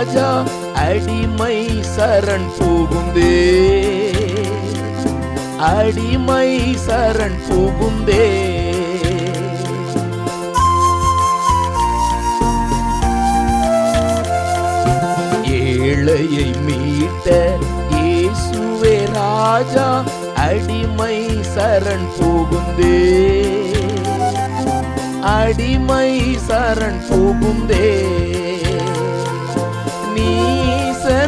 ராஜா அடிமை சரண் புகுந்தே. அடிமை சரண் புகுந்தே. ஏழையை மீட்ட இயேசுவே ராஜா அடிமை சரண் புகுந்தே. அடிமை சரண் புகுந்தே.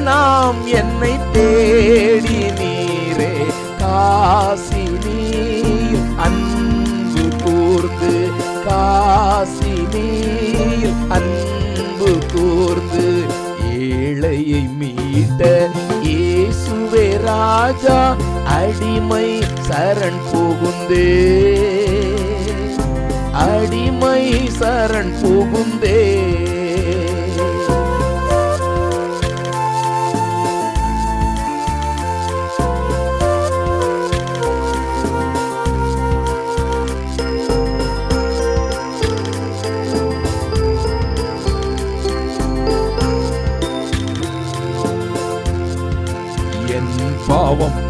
நாம் என்னை தேடி நீரே. காசி நீர் அன்பு கூர்ந்து காசி நீர் அன்பு கூர்ந்து ஏழையை மீட்ட இயேசுவே ராஜா அடிமை சரண் புகுந்தே. அடிமை சரண் புகுந்தே.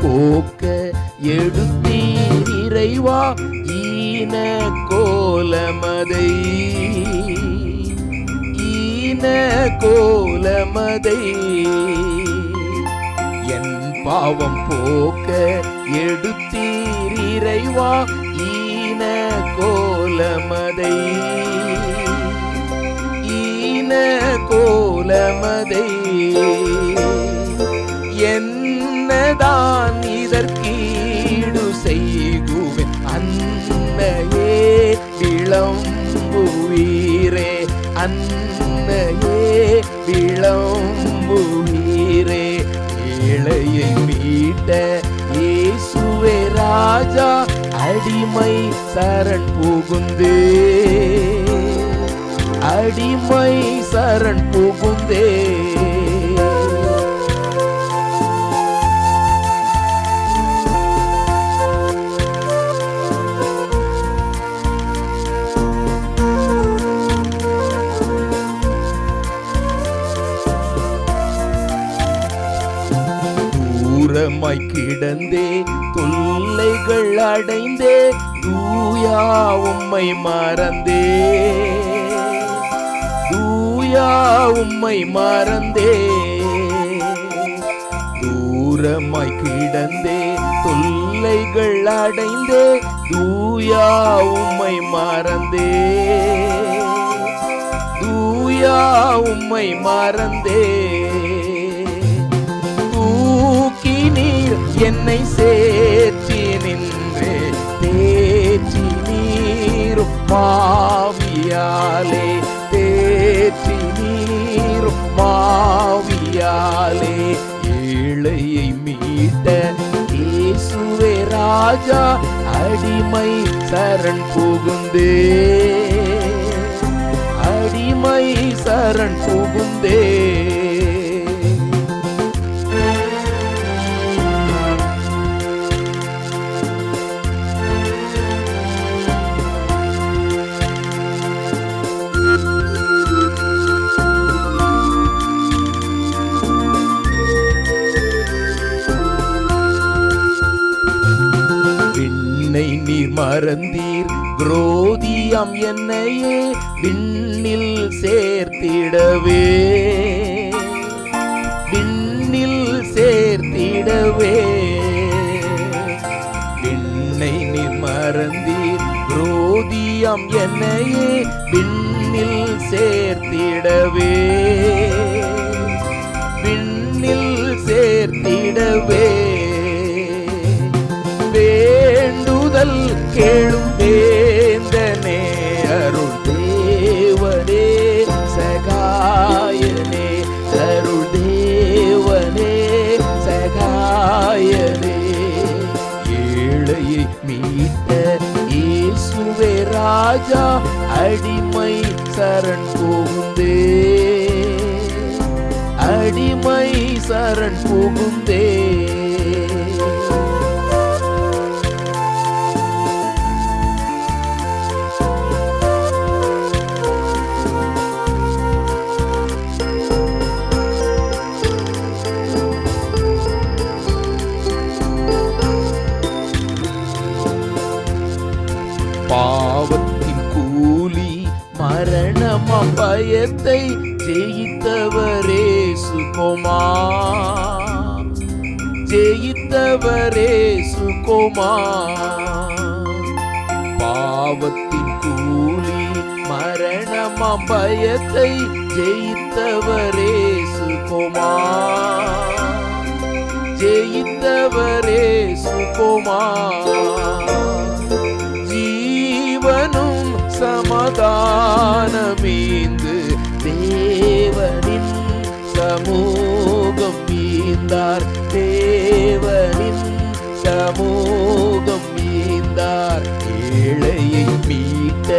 போக்க எடுத்தீர் இறைவா ஈன கோலமதை. ஈன கோலமதை. என் பாவம் போக்க எடுத்தீர் இறைவா ஈன கோலமதை. ஈன கோலமதை. என்னதான் அன்னையே விளம்புகிறே ஏழையை மீட்ட இயேசுவே ராஜா அடிமை சரண் புகுந்தே. அடிமை சரண் புகுந்தே. தூரமாய் தொல்லைகள் அடைந்தே தூயா உம்மை மறந்தே. தூயா உம்மை மறந்தே. தூரமாய் கிடந்தே தொல்லைகள் அடைந்தே தூயா உம்மை மறந்தே. தூயா உம்மை மறந்தே. என்னை சேற்றி நின்றே தேற்றி நீரும் மாவியாலே தேற்றி நீரும் மாவியாலே. ஏழையை மீட்ட இயேசுவே ராஜா அடிமை சரண் புகுந்தே. அடிமை சரண் புகுந்தே. மறந்தீர் குரோதியம் என்னையே விண்ணில் சேர்த்திடவே. விண்ணில் சேர்த்திடவே. விண்ணை நீர் மறந்தீர். குரோதியம் என்னையே விண்ணில் சேர்த்திடவே. விண்ணில் சேர்த்திடவே. கேளும் வேந்தனே அருள் தேவனே சகாயனே அருள் தேவனே சகாயனே. ஏழையை மீட்ட இயேசுவே ராஜா அடிமை சரண் புகுந்தே. அடிமை சரண் புகுந்தே. பயத்தை ஜெயித்தவரே சுகுமா ஜெயித்தவரே சுகுமா பாவத்தின் கூலி மரணமாம் பயத்தை ஜெயித்தவரே சுகுமா ஜெயித்தவரே சுகுமா சமாதானமீந்து தேவனின் சமூகம் மீந்தார் தேவனின் சமூகம் மீந்தார் ஏழையை மீட்ட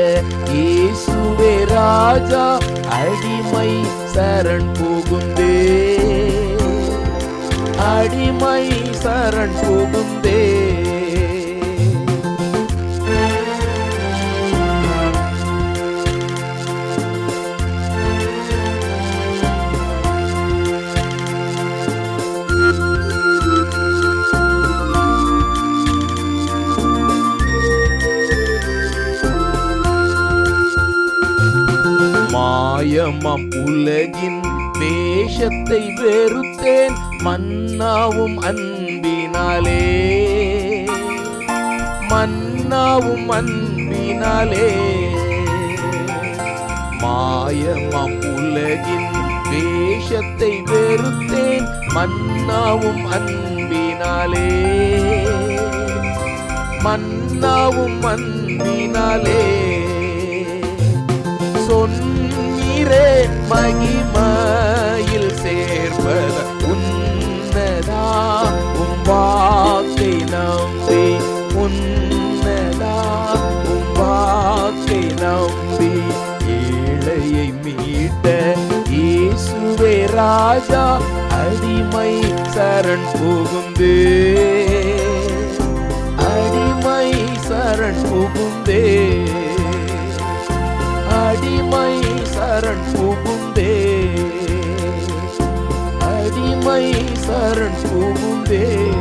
இயேசுவே ராஜா அடிமை சரண் புகுந்தே. அடிமை சரண் புகுந்தே. மாயமாம் உலகின் வேஷத்தை வெறுத்தேன் மன்னாவும் அன்பினாலே. மன்னாவும் அன்பினாலே. மாயமாம் உலகின் வேஷத்தை வெறுத்தேன் மன்னாவும் அன்பினாலே. மன்னாவும் அன்பினாலே. மகிமையில் சேர்ப்பத உன்னதா? உம் வாக்கை நம்பி உன்னதா? உம் வாக்கை நம்பி ஏழையை மீட்ட இயேசுவே ராஜா அடிமை சரண் புகுந்து. அடிமை சரண் புகுந்தே. சரண் புகுந்தே. அடிமை சரண் புகுந்தே.